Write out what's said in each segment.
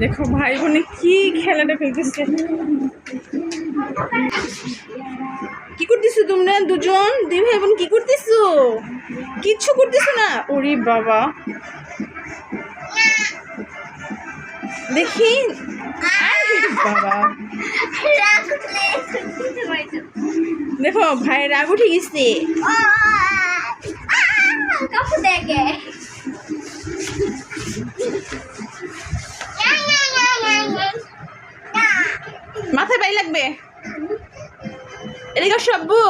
দেখো ভাই বোনে কি খেলাটা খেলতেছে। কি করতেছো তোমরা দুজন? দুই ভাই বোন কি করতেছো? কিচ্ছু করতেছো না? ওরে বাবা। দেখি। বাবা। দেখো ভাই রাগ উঠে গেছে। দেখে।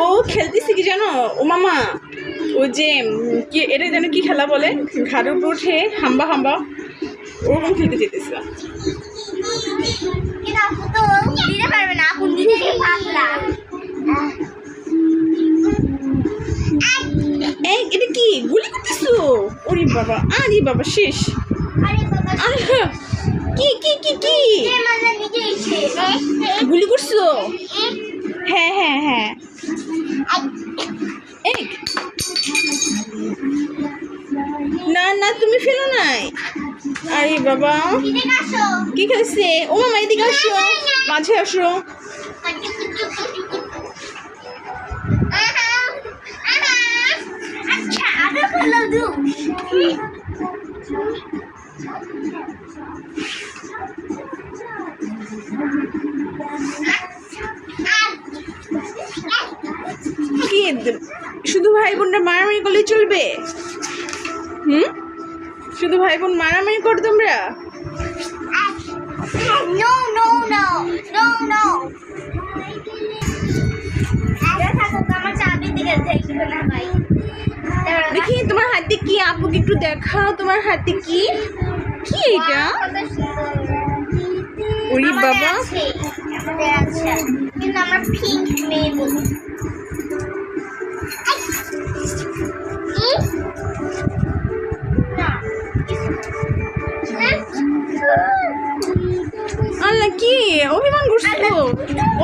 ও খেলতেছে কি জানো? ও মামা ও যে কি এটা যেন কি খেলা বলে? ঘাড়ের উপর উঠে হাম্বা হাম্বা ওরকম খেলতে যেতেছে। কিন্তু আপু তো দিতে পারবে না আপু নিজেই পাতলা। এই এটা কি? গুলি করতেছো? ওরে বাবা আরে বাবা শেষ। কি কি কি কি? গুলি করছ? হ্যাঁ হ্যাঁ হ্যাঁ। না না, তুমি ফেলো নাই। আরে বাবা। কি খেলছে? ও মামা, এদিকে আসো। মাঝে আসো। আচ্ছা আগে বলো দু কি দ- শুধু ভাই বোনরা মারামারি করলেই চলবে? হুম? শুধু ভাই বোন মারামারি কর তোমরা? দেখি তোমার হাতে কি? আপুকে একটু দেখাও তোমার হাতে কি? কি এটা? ওরে বাবা। আছে। কিন্তু আমরা পিঙ্ক মেয়ে বলি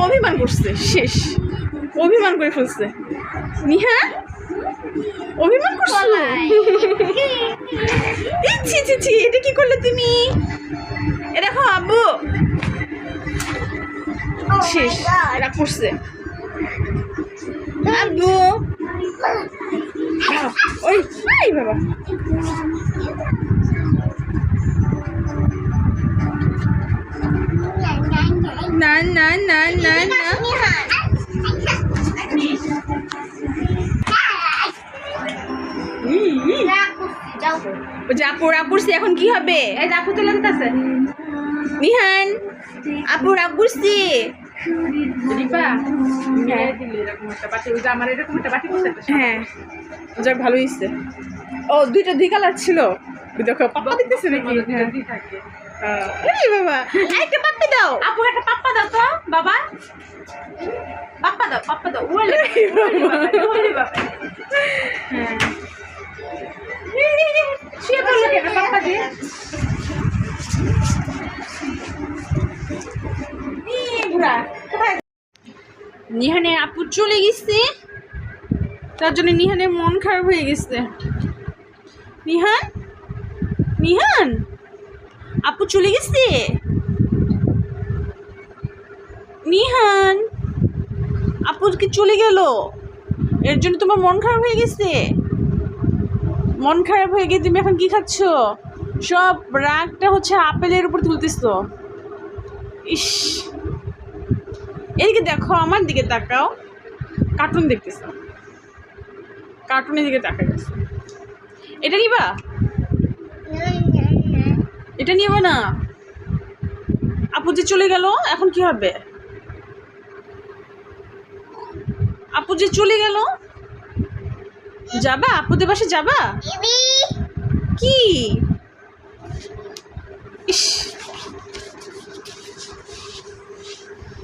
অভিমান করছে শেষ। অভিমান করে ফেলছে। নিহা? অভিমান করছ? পলায়। এই ছি ছি ছি এটা কি করলে তুমি? এ দেখো আব্বু। শেষ. এরা করছে। আব্বু। ওই বাবা। না না না না। আপু এখন কি হবে? এই আপু নিহান আপু হ্যাঁ। যাক ভালো হয়েছে ও দুইটা দুই কালার ছিল? দেখো পাপ্পা দিতেছে নাকি? হ্যাঁ। বাবা একটা পাপ্পি দাও। পাপ্পা দাও পাপ্পা দাও ওলে ওলে বাবা হ্যাঁ শুয়ে পড়ল কেন পাপ্পা দিয়ে? নিহানের আপু চলে গেছে। তার জন্য নিহানের মন খারাপ হয়ে গেছে। নিহান? নিহান? আপু চলে গেছে? নিহান? আপু কি চলে গেল? এর জন্য তোমার মন খারাপ হয়ে গেছে? মন খারাপ হয়ে গিয়ে তুমি এখন কি খাচ্ছ? সব রাগটা হচ্ছে আপেলের উপর তুলতেছ। ইস। এদিকে দেখো, আমার দিকে তাকাও। কার্টুন দেখতেছ। কার্টুনের দিকে তাকা গেছে। এটা নিবা? এটা নিবা না? আপু যে চলে গেল, এখন কি হবে? আপু যে চলে গেল? যাবা? আপুদের বাসে যাবা? কি?